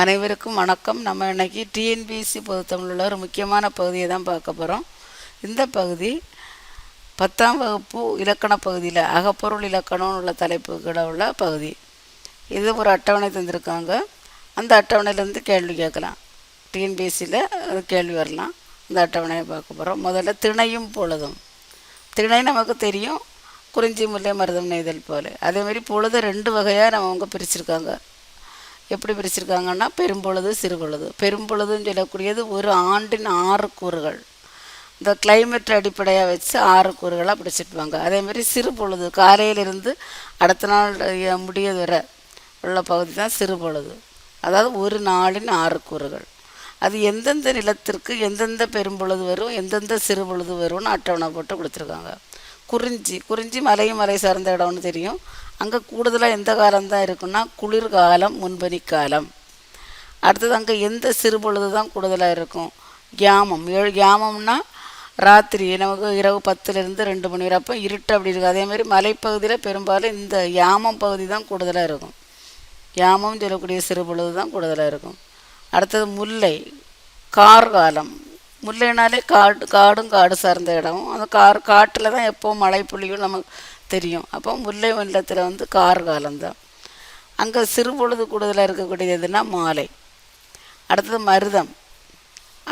அனைவருக்கும் வணக்கம். நம்ம இன்னைக்கு டிஎன்பிஎஸ்சி பொதுத்தமிழில் உள்ள ஒரு முக்கியமான பகுதியை தான் பார்க்க போகிறோம் இந்த பகுதி பத்தாம் வகுப்பு இலக்கண பகுதியில் அகப்பொருள் இலக்கணம்னு உள்ள தலைப்புகளை உள்ள பகுதி. இது ஒரு அட்டவணை தந்திருக்காங்க. அந்த அட்டவணையிலேருந்து கேள்வி கேட்கலாம். டிஎன்பிஎஸ்சியில் கேள்வி வரலாம். இந்த அட்டவணையை பார்க்க போகிறோம் முதல்ல திணையும் பொழுதும். திணை நமக்கு தெரியும். குறிஞ்சி முல்லை மருதம் நெய்தல் போல. அதேமாதிரி பொழுது ரெண்டு வகையாக நம்ம அவங்க பிரிச்சுருக்காங்க. எப்படி பிரிச்சிருக்காங்கன்னா பெரும்பொழுது சிறுபொழுது. பெரும்பொழுதுன்னு சொல்லக்கூடியது ஒரு ஆண்டின் ஆறு கூறுகள். இந்த கிளைமேட் அடிப்படையாக வச்சு ஆறு கூறுகளாக பிடிச்சிருப்பாங்க அதேமாதிரி சிறு பொழுது காலையிலிருந்து அடுத்த நாள் முடியது வரை உள்ள பகுதி தான் சிறு பொழுது அதாவது ஒரு நாளின் ஆறு கூறுகள். அது எந்தெந்த நிலத்திற்கு எந்தெந்த பெரும்பொழுது வரும் எந்தெந்த சிறு பொழுது வரும்னு அட்டவணை போட்டு கொடுத்துருக்காங்க. குறிஞ்சி குறிஞ்சி மலையும் மலை சார்ந்த இடம்னு தெரியும். அங்கே கூடுதலாக எந்த காலம் தான் இருக்குன்னா குளிர்காலம் முன்பனி காலம் அடுத்தது அங்கே எந்த சிறுபொழுது தான் கூடுதலாக இருக்கும்? கியாமம். ஏழு கியாமம்னா ராத்திரி நமக்கு இரவு பத்துலேருந்து ரெண்டு மணி வரை. அப்போ இருட்டு அப்படி இருக்குது அதேமாதிரி மலைப்பகுதியில் பெரும்பாலும் இந்த யாமம் பகுதி தான் கூடுதலாக இருக்கும். யாமம் சொல்லக்கூடிய சிறு பொழுது தான் கூடுதலாக இருக்கும். அடுத்தது முல்லை கார்காலம். முல்லைனாலே காடு காடும் காடு சார்ந்த இடம். அந்த கார் காட்டில் தான் எப்போவும் மழை புள்ளியும் நமக்கு தெரியும். அப்போ முல்லை வெள்ளத்தில் வந்து கார் காலம்தான். அங்கே சிறு பொழுது கூடுதலாக இருக்கக்கூடியது எதுனா மாலை. அடுத்தது மருதம்.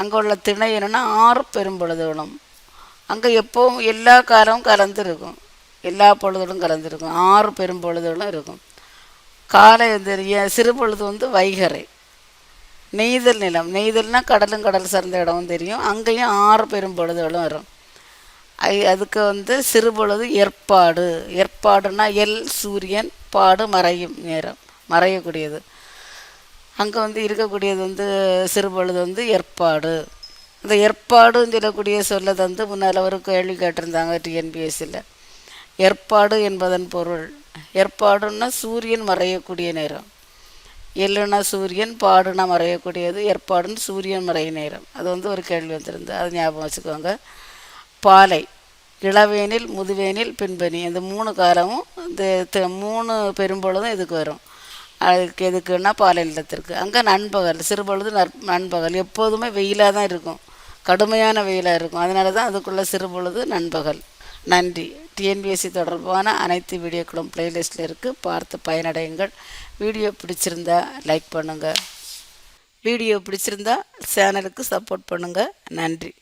அங்கே உள்ள திணை என்னென்னா ஆறு பெரும்பொழுதுகளும் அங்கே எப்போவும் எல்லா காலமும் கலந்து இருக்கும். எல்லா பொழுதுகளும் கலந்துருக்கும் ஆறு பெரும்பொழுதுகளும் இருக்கும். காலை வந்து சிறு பொழுது வந்து வைகறை. நெய்தல் நிலம். நெய்தல்னா கடலும் கடல் சார்ந்த இடமும் தெரியும். அங்கேயும் ஆறு பெரும் பொழுதுகளும் வரும். ஐ- அதுக்கு வந்து சிறு பொழுது ஏற்பாடு. ஏற்பாடுனா எல் சூரியன் பாடு மறையும் நேரம். மறையக்கூடியது. அங்கே வந்து இருக்கக்கூடியது வந்து சிறுபொழுது வந்து ஏற்பாடு. அந்த ஏற்பாடுன்னு சொல்லக்கூடிய சொல்லை தந்து முன்னால் ஒரு கேள்வி கேட்டிருந்தாங்க டிஎன்பிஎஸ்சியில் ஏற்பாடு என்பதன் பொருள். ஏற்பாடுன்னா சூரியன் மறையக்கூடிய நேரம். எள்ளுனா சூரியன் பாடுனா மறையக்கூடியது. ஏற்பாடுன்னு சூரியன் மறைய நேரம். அது வந்து ஒரு கேள்வி வந்திருந்து அது ஞாபகம் வச்சுக்கோங்க. பாலை இளவேனில் முதுவேனில் பின்பனி. இந்த மூணு காலமும் இந்த மூணு பெரும்பொழுதும் இதுக்கு வரும். அதுக்கு எதுக்குன்னா பாலை நிலத்திற்கு அங்கே நண்பகல் சிறுபொழுது நற் நண்பகல். எப்போதுமே வெயிலாக தான் இருக்கும். கடுமையான வெயிலாக இருக்கும். அதனால தான் அதுக்குள்ளே சிறுபொழுது நண்பகல். நன்றி. டிஎன்பிஎஸ்சி தொடர்பான அனைத்து வீடியோக்களும் பிளேலிஸ்டில் இருக்குது பார்த்து பயனடையுங்கள். வீடியோ பிடிச்சிருந்தா லைக் பண்ணுங்கள் வீடியோ பிடிச்சிருந்தா சேனலுக்கு சப்போர்ட் பண்ணுங்கள் நன்றி.